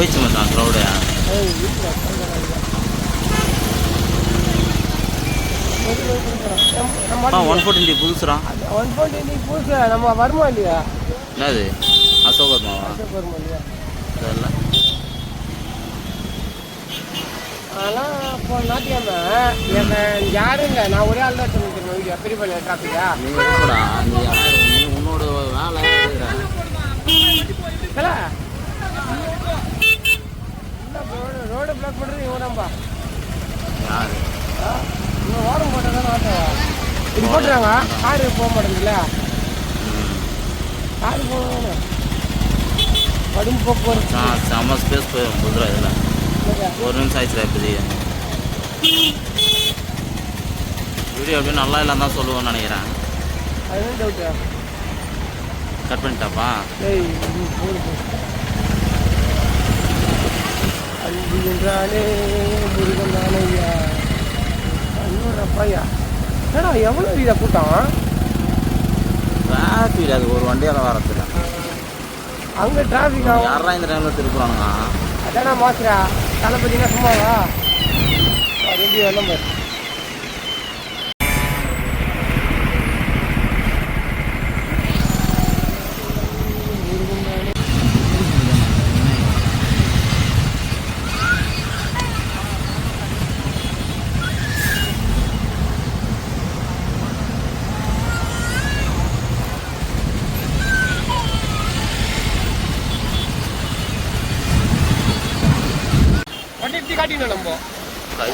போயிடுச்சு மச்சான் crowd one forty புதுசுரா ஒன் பாயிண்ட் நீ புதுசு நம்ம வருமா இல்லையா? என்னது? அசோக் வர்மாவா அசோக் வருமா இல்லையா தெரியல அதெல்லாம் இப்போ நாட்டியாம என் யாருங்க நான் ஒரே ஆள் தான் சொல்லிக்கிறேன் வீடியோ பெரிய பண்ண டிராஃபிக்கா நீ இருக்கடா நீ யாரு நீ உன்னோட வேலை இருக்கிற இல்லை பிளாக் பண்ணுறது இவன்தான்ப்பா யாரு? இவன் ஓரம் போட்டால் தானே ஆட்டோ இது போட்டுறாங்க. காரு போக மாட்டேங்குதுல்ல. காரு போகணும் கடும் போக்குவரத்து. ஆ செம்ம ஸ்பேஸ் போயிடும் இதில். ஒரு நிமிஷம் ஆயிடுச்சு இப்போதைக்கு. வீடியோ அப்படியே நல்லா இல்லைன்னு தான் சொல்லுவேன்னு நினைக்கிறேன். கட் பண்ணிட்டாப்பா? என்றாலே முருகன் அண்ணோட பையா ஏடா எவ்வளோ இதை கூட்டம்? டிராஃபிக் அது ஒரு வண்டியால் வரதில்ல அங்கே டிராஃபிக் ஆகும். யாரா இந்த டைமில் திருப்புறானுங்க? அதானா மாசுரா தளபதினா சும்மாவா? ரெண்டு வரலாம் பாரு. வண்டி இப்படி காட்டினோம் நம்ம கை